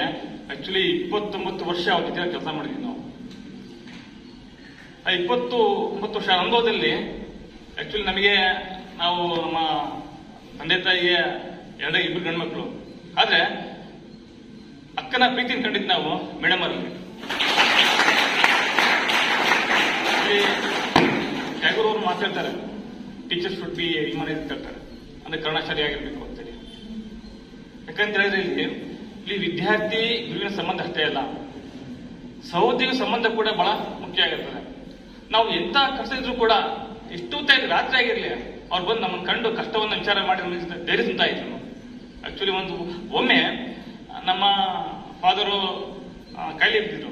ಆಕ್ಚುಲಿ ಇಪ್ಪತ್ತೊಂಬತ್ತು ವರ್ಷ ಅವ್ರ ಜೊತೆ ಕೆಲಸ ಮಾಡಿದ್ವಿ. ಇಪ್ಪತ್ತು ಒಂಬತ್ತು ವರ್ಷ ಅನುಭವದಲ್ಲಿ ಆಕ್ಚುಲಿ ನಮಗೆ ನಾವು ನಮ್ಮ ತಂದೆ ತಾಯಿಗೆ ಎರಡೇ ಇಬ್ಬರು ಗಂಡ್ಮಕ್ಳು. ಆದ್ರೆ ಅಕ್ಕನ ಪ್ರೀತಿನ ಕಂಡಿದ್ದು ನಾವು ಮೇಡಮ್ ಅವರಲ್ಲಿ ಟ್ಯಾಗೂರ್ ಅವರು ಮಾತಾಡ್ತಾರೆ. ಟೀಚರ್ಸ್ ಶುಡ್ ಬಿ ಹ್ಯೂಮನೈಸ್ ಕರ್ತಾರೆ ಅಂದ್ರೆ ಕರ್ಣಾಚಾರಿ ಆಗಿರ್ಬೇಕು ಅಂತೇಳಿ. ಯಾಕಂತ ಹೇಳಿದ್ರೆ ಇಲ್ಲಿ ಇಲ್ಲಿ ವಿದ್ಯಾರ್ಥಿ ಗುರುವಿನ ಸಂಬಂಧ ಅಷ್ಟೇ ಅಲ್ಲ. ಸಹೋದ್ಯೋಗ ಸಂಬಂಧ ಕೂಡ ಬಹಳ ಮುಖ್ಯ ಆಗಿರ್ತದೆ. ನಾವು ಎಂತ ಕಷ್ಟ ಇದ್ರೂ ಕೂಡ ಎಷ್ಟು ರಾತ್ರಿ ಆಗಿರಲಿ. ಅವ್ರು ಬಂದು ನಮ್ಮನ್ನು ಕಂಡು ಕಷ್ಟವನ್ನು ವಿಚಾರ ಮಾಡಿ ನಮಗೆ ಧೈರ್ಯ ತುಂಬ್ತಾ ಇದ್ರು. ಆಕ್ಚುಲಿ ಒಂದು ಒಮ್ಮೆ, ನಮ್ಮ ಫಾದರು ಕಾಯಿಲೆ ಇರ್ತಿದ್ರು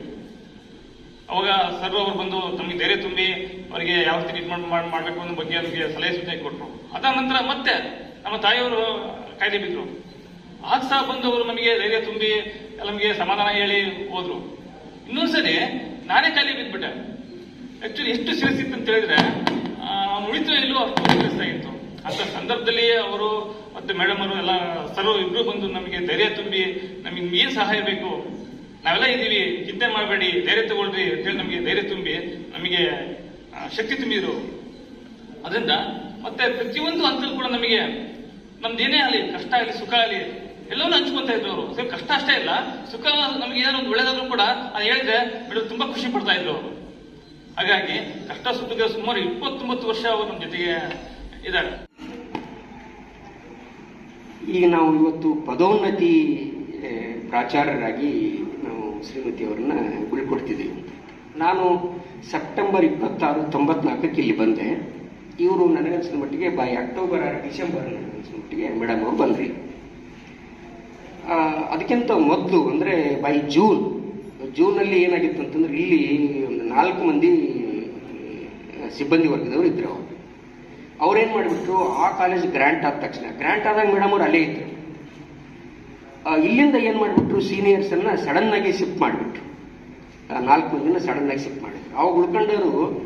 ಅವಾಗ ಸರ್ ಅವರು ಬಂದು ನಮಗೆ ಧೈರ್ಯ ತುಂಬಿ ಅವರಿಗೆ ಯಾವ ರೀತಿ ಟ್ರೀಟ್ಮೆಂಟ್ ಮಾಡಬೇಕು ಅನ್ನೋ ಬಗ್ಗೆ ಅವರಿಗೆ ಸಲಹೆ ಸೂಚನೆ ಕೊಟ್ಟರು ಅದಾದ ನಂತರ ಮತ್ತೆ ನಮ್ಮ ತಾಯಿಯವರು ಕಾಯಿಲೆ ಬಿದ್ದರು ಆಗ ಸಹ ಬಂದು ಅವರು ನಮಗೆ ಧೈರ್ಯ ತುಂಬಿ ನಮಗೆ ಸಮಾಧಾನ ಹೇಳಿ ಹೋದರು. ಇನ್ನೊಂದು ಸರಿ ನಾನೇ ಕಾಯಿಲೆ ಬಿದ್ಬಿಟ್ಟೆ. ಆಕ್ಚುಲಿ ಎಷ್ಟು ಶಿರಸಿತ್ತು ಅಂತ ಹೇಳಿದ್ರೆ ಉಳಿತು ಇಲ್ಲೋ ಅಷ್ಟು ಸೀರಿಯಸ್ ಇತ್ತು ಅಂತ ಸಂದರ್ಭದಲ್ಲಿ ಅವರು ಮತ್ತೆ ಮೇಡಮ್ ಅವರು ಎಲ್ಲ ಸರ್ ಇಬ್ರು ಬಂದು ನಮಗೆ ಧೈರ್ಯ ತುಂಬಿ, ನಮಗೆ ಏನು ಸಹಾಯ ಬೇಕು? ನಾವೆಲ್ಲ ಇದ್ದೀವಿ, ಚಿಂತೆ ಮಾಡಬೇಡಿ, ಧೈರ್ಯ ತಗೊಳ್ರಿ ಅಂತೇಳಿ ನಮಗೆ ಧೈರ್ಯ ತುಂಬಿ, ನಮಗೆ ಶಕ್ತಿ ತುಂಬಿದ್ರು. ಅದರಿಂದ ಮತ್ತೆ ಪ್ರತಿಯೊಂದು ಹಂತದಲ್ಲೂ ಕೂಡ ನಮಗೆ ನಮ್ದೇನೇ ಆಗಲಿ, ಕಷ್ಟ ಆಗಲಿ, ಸುಖ ಆಗಲಿ ಎಲ್ಲವೂ ಹಂಚ್ಕೊಂತ ಇದ್ರು ಅವರು ಕಷ್ಟ ಅಷ್ಟೇ ಇಲ್ಲ, ಸುಖ ನಮಗೆ ಏನಾದ್ರು ಒಂದು ಒಳ್ಳೇದಾದ್ರೂ ಕೂಡ ಅದು ಹೇಳಿದ್ರೆ ಮೇಡಮ್ ತುಂಬಾ ಖುಷಿ ಪಡ್ತಾ ಇದ್ರು ಅವರು. ಹಾಗಾಗಿ ಕಷ್ಟ ಸುಮಾರು ಇಪ್ಪತ್ತೊಂಬತ್ತು ವರ್ಷ ಅವರು ನಮ್ಮ ಜೊತೆಗೆ ಇದ್ದಾರೆ. ಈಗ ನಾವು ಇವತ್ತು ಪದೋನ್ನತಿ ಪ್ರಾಚಾರ್ಯರಾಗಿ ನಾವು ಶ್ರೀಮತಿ ಅವರನ್ನ ಉಳ್ಕೊಡ್ತಿದ್ದೀವಿ ನಾನು ಸೆಪ್ಟೆಂಬರ್ ಇಪ್ಪತ್ತಾರು, ತೊಂಬತ್ನಾಲ್ಕಕ್ಕೆ ಇಲ್ಲಿ ಬಂದೆ. ಇವರು ನನಗನ್ಸಿದ ಮಟ್ಟಿಗೆ ಬೈ ಅಕ್ಟೋಬರ್ ಆರ್ ಡಿಸೆಂಬರ್ ನನಗನ್ಸಿದ ಮಟ್ಟಿಗೆ ಮೇಡಮ್ ಅವರು ಬಂದ್ರಿ. ಅದಕ್ಕಿಂತ ಮೊದಲು ಅಂದರೆ ಬೈ ಜೂನ್ ಜೂನಲ್ಲಿ ಏನಾಗಿತ್ತು ಅಂತಂದ್ರೆ ಇಲ್ಲಿ ನಾಲ್ಕು ಮಂದಿ ಸಿಬ್ಬಂದಿ ವರ್ಗದವರು ಇದ್ದರು ಅವರು. ಅವ್ರೇನು ಮಾಡಿಬಿಟ್ರು ಆ ಕಾಲೇಜ್ ಗ್ರ್ಯಾಂಟ್ ಆದ ತಕ್ಷಣ ಗ್ರ್ಯಾಂಟ್ ಆದಾಗ ಮೇಡಮ್ ಅವರು ಅಲ್ಲೇ ಇದ್ರು. ಆ, ಇಲ್ಲಿಂದ ಏನು ಮಾಡಿಬಿಟ್ರು ಸೀನಿಯರ್ಸನ್ನು ಸಡನ್ನಾಗಿ ಶಿಫ್ಟ್ ಮಾಡಿಬಿಟ್ರು. ನಾಲ್ಕು ಮಂದಿನ ಸಡನ್ ಆಗಿ ಶಿಫ್ಟ್ ಮಾಡಿದ್ರು. ಅವಾಗ ಉಳ್ಕೊಂಡವರು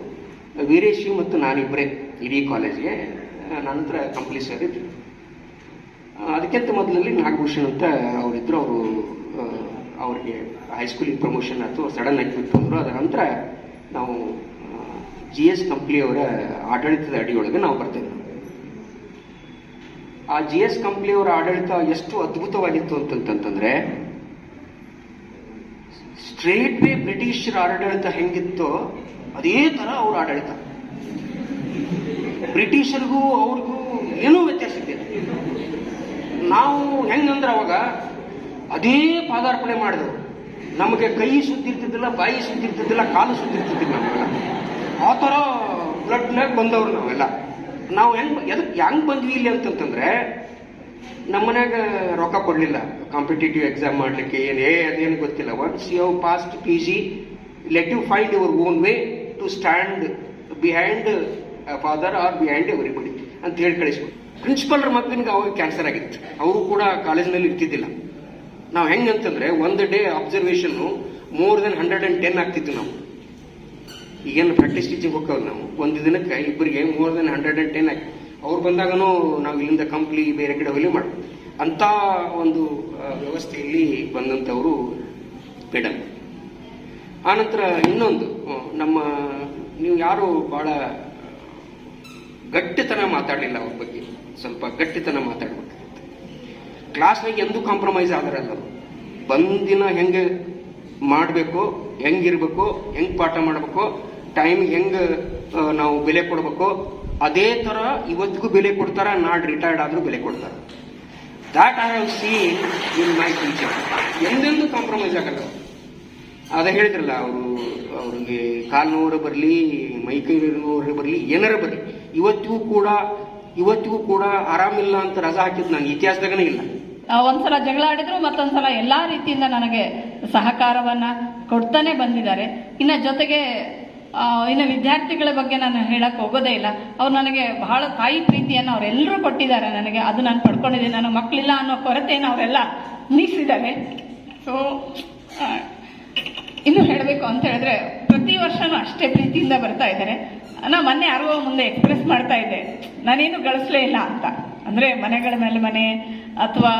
ವೀರೇಶಿ ಮತ್ತು ನಾನಿಬ್ಬರೇ ಇಡೀ ಕಾಲೇಜ್ಗೆ ನಂತರ ಕಂಪ್ಲಿ ಸರ್ ಇದ್ರು. ಅದಕ್ಕಿಂತ ಮೊದಲಲ್ಲಿ ನಾಗಭೂಷಣ್ ಅಂತ ಅವರಿದ್ರು ಅವರು ಅವರಿಗೆ ಹೈಸ್ಕೂಲಿಗೆ ಪ್ರಮೋಷನ್ ಆಯಿತು ಸಡನ್ ಬಿಟ್ಟು ಹೋದ್ರು ಅದರ ನಂತರ ನಾವು ಜಿ ಎಸ್ ಕಂಪ್ಲಿಯವರ ಆಡಳಿತದ ಅಡಿಯೊಳಗೆ ನಾವು ಬರ್ತೇವೆ. ಆ ಜಿ ಎಸ್ ಕಂಪ್ಲಿಯವರ ಆಡಳಿತ ಎಷ್ಟು ಅದ್ಭುತವಾಗಿತ್ತು ಅಂತಂತಂದ್ರೆ ಸ್ಟ್ರೇಟ್ ವೇ ಬ್ರಿಟಿಷರ ಆಡಳಿತ ಹೆಂಗಿತ್ತೋ ಅದೇ ತರ ಅವ್ರ ಆಡಳಿತ. ಬ್ರಿಟಿಷರಿಗೂ ಅವ್ರಿಗೂ ಏನೂ ವ್ಯತ್ಯಾಸ ಇದೆ ನಾವು ಹೆಂಗಂದ್ರೆ ಅವಾಗ ಅದೇ ಪಾದಾರ್ಪಣೆ ಮಾಡಿದೆವು. ನಮಗೆ ಕೈ ಸುದ್ದಿರ್ತಿದ್ದಿಲ್ಲ, ಬಾಯಿ ಸುದ್ದಿರ್ತಿದ್ದಿಲ್ಲ, ಕಾಲು ಸುದ್ದಿರ್ತಿದ್ದಿಲ್ಲ. ನಾವೆಲ್ಲ ಆ ಥರ ಬ್ಲಡ್ನಾಗ ಬಂದವ್ರು ನಾವೆಲ್ಲ. ನಾವು ಹೆಂಗ್ ಎದಕ್ಕೆ ಹೆಂಗ್ ಬಂದ್ವಿ ಇಲ್ಲಿ ಅಂತಂತಂದ್ರೆ, ನಮ್ಮ ಮನ್ಯಾಗ ರೊಕ್ಕ ಕೊಡಲಿಲ್ಲ. ಕಾಂಪಿಟೇಟಿವ್ ಎಕ್ಸಾಮ್ ಮಾಡಲಿಕ್ಕೆ ಏನು, ಏ, ಅದೇನು ಗೊತ್ತಿಲ್ಲ. Once you have passed P G let you find your own way to stand behind father or behind everybody ಅಂತ ಹೇಳಿ ಕಳಿಸ್ಬಿಟ್ಟು ಪ್ರಿನ್ಸಿಪಲ್ರ ಮಕ್ಕಳಿಗೆ ಅವಾಗ ಕ್ಯಾನ್ಸರ್ ಆಗಿತ್ತು. ಅವರು ಕೂಡ ಕಾಲೇಜ್ನಲ್ಲಿ ಇರ್ತಿದ್ದಿಲ್ಲ. ನಾವು ಹೆಂಗಂತಂದ್ರೆ ಒಂದು day observation more than hundred and ten ಆಗ್ತಿತ್ತು ನಾವು. ಈಗೇನು ಪ್ರಾಕ್ಟೀಸ್ ಟೀಚಿಂಗ್ ಹೋಗ್ತೇವೆ ನಾವು. ಒಂದು ದಿನಕ್ಕೆ ಇಬ್ಬರಿಗೆ more than hundred and ten ಆಗಿ ಅವ್ರು ಬಂದಾಗನೂ ನಾವು ಇಲ್ಲಿಂದ ಕಂಪ್ಲಿ ಬೇರೆ ಕಡೆ ಹೋಗಿ ಮಾಡಿ. ಅಂತ ಒಂದು ವ್ಯವಸ್ಥೆಯಲ್ಲಿ ಬಂದಂಥವರು ಮೇಡಮ್ ಆನಂತರ ಇನ್ನೊಂದು ನಮ್ಮ, ನೀವು ಯಾರು ಬಹಳ ಗಟ್ಟಿತನ ಮಾತಾಡಲಿಲ್ಲ ಅವ್ರ ಬಗ್ಗೆ. ಸ್ವಲ್ಪ ಗಟ್ಟಿತನ ಮಾತಾಡ್ಬೇಕು. ಕ್ಲಾಸ್ನಾಗ ಎಂದೂ ಕಾಂಪ್ರಮೈಸ್ ಆಗಿರಲ್ಲ. ಬಂದಿನ ಹೆಂಗೆ ಮಾಡಬೇಕು, ಹೆಂಗಿರ್ಬೇಕು, ಹೆಂಗೆ ಪಾಠ ಮಾಡಬೇಕು ಟೈಮ್ ಹೆಂಗೆ ನಾವು ಬೆಲೆ ಕೊಡಬೇಕು, ಅದೇ ಥರ ಇವತ್ತಿಗೂ ಬೆಲೆ ಕೊಡ್ತಾರೆ, ನಾಡು ರಿಟೈರ್ಡ್ ಆದರೂ ಬೆಲೆ ಕೊಡ್ತಾರೆ. That I have seen in my future ಎಂದೆಂದೂ ಕಾಂಪ್ರಮೈಸ್ ಆಗಲ್ಲ. ಅದೇ ಹೇಳಿದ್ರಲ್ಲ ಅವರು, ಅವ್ರಿಗೆ ಕಾಲು ಬರಲಿ ಮೈಕೈ ನೋವು ಬರಲಿ, ಏನಾರ ಬರಲಿ. ಇವತ್ತಿಗೂ ಕೂಡ ಇವತ್ತಿಗೂ ಕೂಡ ಆರಾಮಿಲ್ಲ ಅಂತ ರಜಾ ಹಾಕಿದ್ದು ನಾನು ಇತಿಹಾಸದಾಗನೇ ಇಲ್ಲ. ಒಂದ್ಸಲ ಜಗಳ ಆಡಿದ್ರು ಮತ್ತೊಂದ್ಸಲ ಎಲ್ಲ ರೀತಿಯಿಂದ ನನಗೆ ಸಹಕಾರವನ್ನ ಕೊಡ್ತಾನೆ ಬಂದಿದ್ದಾರೆ. ಇನ್ನ ಜೊತೆಗೆ ಇನ್ನು ವಿದ್ಯಾರ್ಥಿಗಳ ಬಗ್ಗೆ ನಾನು ಹೇಳಕ್ ಹೋಗೋದೇ ಇಲ್ಲ. ಅವ್ರು ನನಗೆ ಬಹಳ ತಾಯಿ ಪ್ರೀತಿಯನ್ನು ಅವರೆಲ್ಲರೂ ಕೊಟ್ಟಿದ್ದಾರೆ ನನಗೆ. ಅದು ನಾನು ಪಡ್ಕೊಂಡಿದ್ದೀನಿ. ನನಗೆ ಮಕ್ಕಳಿಲ್ಲ ಅನ್ನೋ ಕೊರತೆಯನ್ನು ಅವರೆಲ್ಲ ನೀಗಿಸಿದ್ದಾರೆ ಸೊ ಇನ್ನು ಹೇಳಬೇಕು ಅಂತ ಹೇಳಿದ್ರೆ ಪ್ರತಿ ವರ್ಷನೂ ಅಷ್ಟೇ ಪ್ರೀತಿಯಿಂದ ಬರ್ತಾ ಇದ್ದಾರೆ. ನಾ ಮೊನ್ನೆ ಯಾರೋ ಮುಂದೆ ಎಕ್ಸ್ಪ್ರೆಸ್ ಮಾಡ್ತಾ ಇದ್ದೆ. ನಾನೇನು ಗಳಿಸ್ಲೇ ಇಲ್ಲ ಅಂತ. ಅಂದ್ರೆ ಮನೆಗಳ ಮೇಲೆ ಮನೆ ಅಥವಾ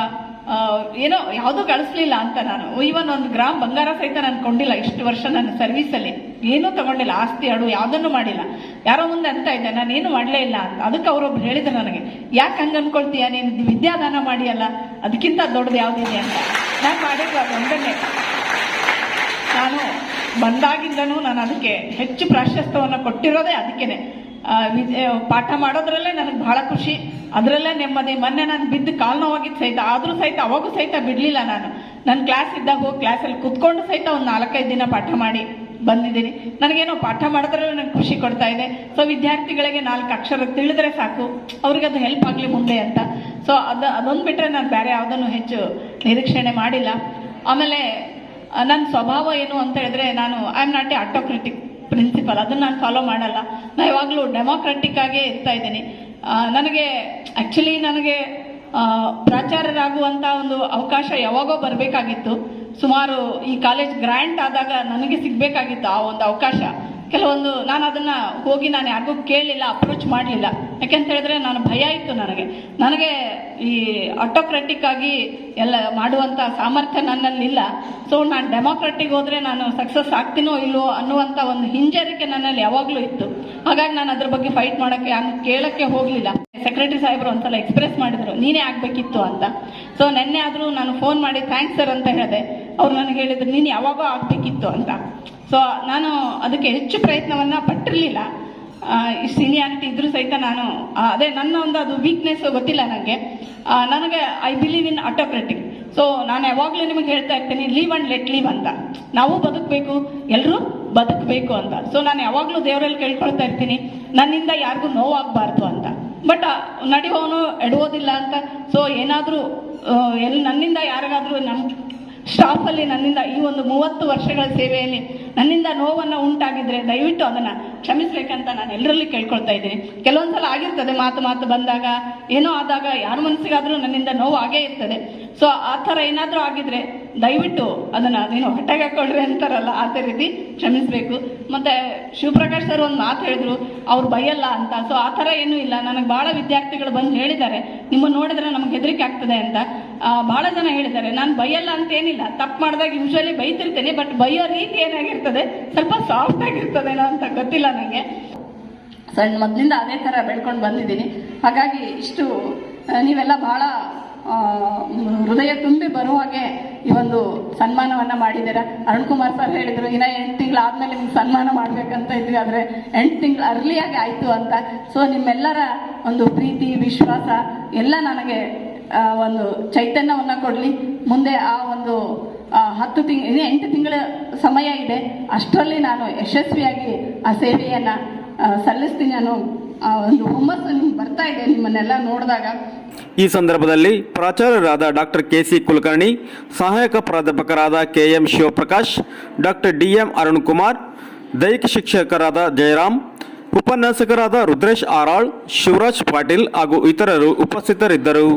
ಏನೋ, ಯಾವುದೂ ಗಳಿಸ್ಲಿಲ್ಲ ಅಂತ ನಾನು. ಇವನ್ ಒಂದು ಗ್ರಾಮ್ ಬಂಗಾರ ಸಹಿತ ನಾನು ಕೊಂಡಿಲ್ಲ ಇಷ್ಟು ವರ್ಷ ನನ್ನ ಸರ್ವಿಸಲ್ಲಿ ಏನೂ ತಗೊಂಡಿಲ್ಲ, ಆಸ್ತಿ, ಅಡು, ಯಾವುದನ್ನು ಮಾಡಿಲ್ಲ. ಯಾರೋ ಮುಂದೆ ಅಂತ ಇದ್ದೆ, ನಾನೇನು ಮಾಡಲೇ ಇಲ್ಲ ಅಂತ. ಅದಕ್ಕೆ ಅವರೊಬ್ರು ಹೇಳಿದ್ರು ನನಗೆ, ಯಾಕೆ ಹಂಗೆ ಅನ್ಕೊಳ್ತೀಯ? ನೀನು ವಿದ್ಯಾದಾನ ಮಾಡಿಯಲ್ಲ, ಅದಕ್ಕಿಂತ ದೊಡ್ಡದು ಯಾವುದಿದೆ ಅಂತ. ನಾನು ಮಾಡಿದ್ದು ಅದು ಒಂದನ್ನೇ. ನಾನು ಬಂದಾಗಿಂದನೂ ನಾನು ಅದಕ್ಕೆ ಹೆಚ್ಚು ಪ್ರಾಶಸ್ತ್ಯವನ್ನು ಕೊಟ್ಟಿರೋದೇ ಅದಕ್ಕೇನೆ. ಪಾಠ ಮಾಡೋದ್ರಲ್ಲೇ ನನಗೆ ಬಹಳ ಖುಷಿ. ಅದರಲ್ಲೇ ನೆಮ್ಮದಿ. ಮೊನ್ನೆ ನಾನು ಬಿದ್ದು ಕಾಲು ನೋವಾಗಿದ್ದು ಸಹಿತ, ಆದರೂ ಸಹಿತ, ಅವಾಗೂ ಸಹಿತ ಬಿಡಲಿಲ್ಲ ನಾನು. ನನ್ನ ಕ್ಲಾಸ್ ಇದ್ದಾಗ ಹೋಗಿ ಕ್ಲಾಸಲ್ಲಿ ಕುತ್ಕೊಂಡು ಸಹಿತ ಒಂದು ನಾಲ್ಕೈದು ದಿನ ಪಾಠ ಮಾಡಿ ಬಂದಿದ್ದೀನಿ. ನನಗೇನೋ ಪಾಠ ಮಾಡೋದ್ರಲ್ಲೇ ನನಗೆ ಖುಷಿ ಕೊಡ್ತಾ ಇದೆ. ಸೊ ವಿದ್ಯಾರ್ಥಿಗಳಿಗೆ ನಾಲ್ಕು ಅಕ್ಷರ ತಿಳಿದ್ರೆ ಸಾಕು. ಅವ್ರಿಗೆ ಅದು ಹೆಲ್ಪ್ ಆಗಲಿ ಮುಂದೆ ಅಂತ. ಸೊ ಅದು, ಅದೊಂದು ಬಿಟ್ಟರೆ ನಾನು ಬೇರೆ ಯಾವುದನ್ನು ಹೆಚ್ಚು ನಿರೀಕ್ಷಣೆ ಮಾಡಿಲ್ಲ. ಆಮೇಲೆ ನನ್ನ ಸ್ವಭಾವ ಏನು ಅಂತ ಹೇಳಿದ್ರೆ ನಾನು I am not a autocratic principal ಅದನ್ನು ನಾನು ಫಾಲೋ ಮಾಡಲ್ಲ. ನಾನು ಯಾವಾಗಲೂ ಡೆಮೋಕ್ರೆಟಿಕ್ ಆಗೇ ಇರ್ತಾ ಇದ್ದೀನಿ. ನನಗೆ ಆ್ಯಕ್ಚುಲಿ ನನಗೆ ಪ್ರಾಚಾರ್ಯರಾಗುವಂಥ ಒಂದು ಅವಕಾಶ ಯಾವಾಗೋ ಬರಬೇಕಾಗಿತ್ತು. ಸುಮಾರು ಈ ಕಾಲೇಜ್ ಗ್ರ್ಯಾಂಟ್ ಆದಾಗ ನನಗೆ ಸಿಗಬೇಕಾಗಿತ್ತು ಆ ಒಂದು ಅವಕಾಶ. ಕೆಲವೊಂದು ನಾನು ಅದನ್ನು ಹೋಗಿ ನಾನು ಯಾರಿಗೂ ಕೇಳಲಿಲ್ಲ ಅಪ್ರೋಚ್ ಮಾಡಲಿಲ್ಲ ಯಾಕೆಂತ ಹೇಳಿದ್ರೆ ನಾನು ಭಯ ಇತ್ತು ನನಗೆ. ನನಗೆ ಈ ಆಟೋಕ್ರೆಟಿಕ್ ಆಗಿ ಎಲ್ಲ ಮಾಡುವಂಥ ಸಾಮರ್ಥ್ಯ ನನ್ನಲ್ಲಿಲ್ಲ. ಸೊ ನಾನು ಡೆಮೋಕ್ರೆಟಿಕ್ ಹೋದರೆ ನಾನು ಸಕ್ಸಸ್ ಆಗ್ತೀನೋ ಇಲ್ವೋ ಅನ್ನುವಂಥ ಒಂದು ಹಿಂಜರಿಕೆ ನನ್ನಲ್ಲಿ ಯಾವಾಗಲೂ ಇತ್ತು. ಹಾಗಾಗಿ ನಾನು ಅದ್ರ ಬಗ್ಗೆ ಫೈಟ್ ಮಾಡೋಕ್ಕೆ ನಾನು ಕೇಳೋಕ್ಕೆ ಹೋಗಲಿಲ್ಲ. ಸೆಕ್ರೆಟರಿ ಸಾಹೇಬರು ಒಂದ್ಸಲ ಎಕ್ಸ್ಪ್ರೆಸ್ ಮಾಡಿದ್ರು, ನೀನೇ ಆಗಬೇಕಿತ್ತು ಅಂತ. ಸೊ ನಿನ್ನೆ ಆದರೂ ನಾನು ಫೋನ್ ಮಾಡಿ ಥ್ಯಾಂಕ್ಸ್ ಸರ್ ಅಂತ ಹೇಳಿದೆ. ಅವ್ರು ನನಗೆ ಹೇಳಿದ್ರು, ನೀನು ಯಾವಾಗೋ ಆಗಬೇಕಿತ್ತು ಅಂತ. ಸೊ ನಾನು ಅದಕ್ಕೆ ಹೆಚ್ಚು ಪ್ರಯತ್ನವನ್ನು ಪಟ್ಟಿರಲಿಲ್ಲ. ಸೀನಿಯಾರಿಟಿ ಇದ್ರೂ ಸಹಿತ ನಾನು ಅದೇ ನನ್ನ ಒಂದು ಅದು ವೀಕ್ನೆಸ್ ಗೊತ್ತಿಲ್ಲ ನನಗೆ ನನಗೆ I believe in autocratic so ನಾನು ಯಾವಾಗಲೂ ನಿಮಗೆ ಹೇಳ್ತಾ ಇರ್ತೀನಿ ಲೀವ್ ಅಂಡ್ ಲೆಟ್ ಲೀವ್ ಅಂತ. ನಾವು ಬದುಕಬೇಕು ಎಲ್ಲರೂ ಬದುಕಬೇಕು ಅಂತ. ಸೊ ನಾನು ಯಾವಾಗಲೂ ದೇವರಲ್ಲಿ ಕೇಳ್ಕೊಳ್ತಾ ಇರ್ತೀನಿ, ನನ್ನಿಂದ ಯಾರಿಗೂ ನೋವಾಗಬಾರ್ದು ಅಂತ. ಬಟ್ ನಡೆಯುವವನು ಎಡುವುದಿಲ್ಲ ಅಂತ. ಸೊ ಏನಾದರೂ ಎಲ್ಲಿ ನನ್ನಿಂದ ಯಾರಿಗಾದರೂ ನಮ್ಮ ಸ್ಟಾಫಲ್ಲಿ ನನ್ನಿಂದ ಈ ಒಂದು ಮೂವತ್ತು ವರ್ಷಗಳ ಸೇವೆಯಲ್ಲಿ ನನ್ನಿಂದ ನೋವನ್ನು ಉಂಟಾಗಿದ್ರೆ ದಯವಿಟ್ಟು ಅದನ್ನು ಕ್ಷಮಿಸ್ಬೇಕಂತ ನಾನು ಎಲ್ಲರಲ್ಲಿ ಕೇಳ್ಕೊಳ್ತಾ ಇದ್ದೀನಿ. ಕೆಲವೊಂದು ಸಲ ಆಗಿರ್ತದೆ ಮಾತು ಮಾತು ಬಂದಾಗ, ಏನೋ ಆದಾಗ ಯಾರ ಮನಸ್ಸಿಗಾದರೂ ನನ್ನಿಂದ ನೋವು ಆಗೇ ಇರ್ತದೆ. ಸೊ ಆ ಥರ ಏನಾದರೂ ಆಗಿದ್ರೆ ದಯವಿಟ್ಟು ಅದನ್ನು ಅದೇನು ಹೊಟ್ಟೆಗೆ ಹಾಕೊಳ್ರಿ ಅಂತಾರಲ್ಲ ಥರ ರೀತಿ ಕ್ಷಮಿಸಬೇಕು. ಮತ್ತು ಶಿವಪ್ರಕಾಶ್ ಸರ್ ಒಂದು ಮಾತು ಹೇಳಿದ್ರು, ಅವ್ರು ಬೈಯಲ್ಲ ಅಂತ. ಸೊ ಆ ಥರ ಏನೂ ಇಲ್ಲ. ನನಗೆ ಭಾಳ ವಿದ್ಯಾರ್ಥಿಗಳು ಬಂದು ಹೇಳಿದ್ದಾರೆ. ನಿಮ್ಮನ್ನು ನೋಡಿದ್ರೆ ನಮ್ಗೆ ಹೆದರಿಕೆ ಆಗ್ತದೆ ಅಂತ. ಭಾಳ ಜನ ಹೇಳಿದ್ದಾರೆ, ನಾನು ಬೈಯಲ್ಲ ಅಂತ ಏನಿಲ್ಲ ತಪ್ಪು ಮಾಡಿದಾಗ ಯೂಶ್ವಲಿ ಬೈತಿರ್ತೇನೆ ಬಟ್ ಬೈಯೋ ರೀತಿ ಏನಾಗಿರ್ತದೆ? ಸ್ವಲ್ಪ ಸಾಫ್ಟ್ ಆಗಿರ್ತದೇನೋ ಅಂತ ಗೊತ್ತಿಲ್ಲ ನನಗೆ ಸಣ್ಣ ಮೊದಲಿಂದ ಅದೇ ಥರ ಬೆಳ್ಕೊಂಡು ಬಂದಿದ್ದೀನಿ. ಹಾಗಾಗಿ ಇಷ್ಟು ನೀವೆಲ್ಲ ಭಾಳ ಹೃದಯ ತುಂಬಿ ಬರುವ ಹಾಗೆ ಈ ಒಂದು ಸನ್ಮಾನವನ್ನು ಮಾಡಿದ್ದೀರಾ? ಅರುಣ್ ಕುಮಾರ್ ಸರ್ ಹೇಳಿದರು, ಇನ್ನ ಎಂಟು ತಿಂಗಳು ಆದಮೇಲೆ ನಿಮ್ಗೆ ಸನ್ಮಾನ ಮಾಡಬೇಕಂತ ಇದ್ವಿ, ಆದರೆ ಎಂಟು ತಿಂಗಳು ಅರ್ಲಿಯಾಗಿ ಆಯಿತು ಅಂತ. ಸೊ ನಿಮ್ಮೆಲ್ಲರ ಒಂದು ಪ್ರೀತಿ, ವಿಶ್ವಾಸ ಎಲ್ಲ ನನಗೆ ಒಂದು ಚೈತನ್ಯವನ್ನು ಕೊಡಲಿ. ಮುಂದೆ ಆ ಒಂದು ಹತ್ತು ತಿಂಗ್, ಇನ್ನು ಎಂಟು ತಿಂಗಳ ಸಮಯ ಇದೆ. ಅಷ್ಟರಲ್ಲಿ ನಾನು ಯಶಸ್ವಿಯಾಗಿ ಆ ಸೇವೆಯನ್ನು ಸಲ್ಲಿಸ್ತೀನಿ ನಾನು ಆ ಒಂದು ಹುಮ್ಮಸ್ಸು ನಿಮ್ಗೆ ಬರ್ತಾ ಇದೆ ನಿಮ್ಮನ್ನೆಲ್ಲ ನೋಡಿದಾಗ. ಈ ಸಂದರ್ಭದಲ್ಲಿ ಪ್ರಾಚಾರ್ಯರಾದ ಡಾಕ್ಟರ್ ಕೆ ಸಿ ಕುಲಕರ್ಣಿ, ಸಹಾಯಕ ಪ್ರಾಧ್ಯಾಪಕರಾದ K M Shivaprakash, doctor D M Arun Kumar ದೈಹಿಕ ಶಿಕ್ಷಕರಾದ ಜಯರಾಮ್, ಉಪನ್ಯಾಸಕರಾದ ರುದ್ರೇಶ್ ಆರಾಳ್, ಶಿವರಾಜ್ ಪಾಟೀಲ್ ಹಾಗೂ ಇತರರು ಉಪಸ್ಥಿತರಿದ್ದರು.